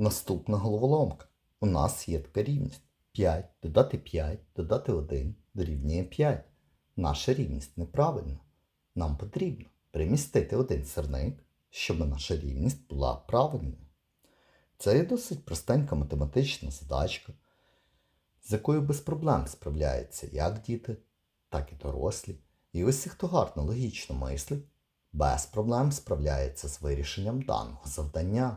Наступна головоломка. У нас є така рівність. 5 додати 5 додати 1 дорівнює 5. Наша рівність неправильна. Нам потрібно перемістити один сирник, щоб наша рівність була правильною. Це є досить простенька математична задачка, з якою без проблем справляються як діти, так і дорослі. І усі, хто гарно логічно мислить, без проблем справляється з вирішенням даного завдання.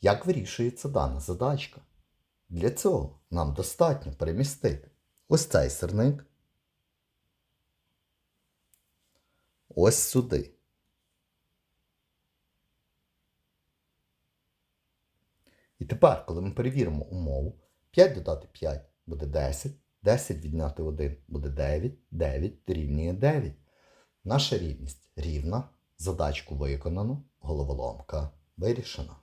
Як вирішується дана задачка? Для цього нам достатньо перемістити ось цей сирник ось сюди. І тепер, коли ми перевіримо умову, 5 додати 5 буде 10, 10 відняти 1 буде 9, 9 дорівнює 9. Наша рівність рівна, задачку виконано, головоломка вирішена.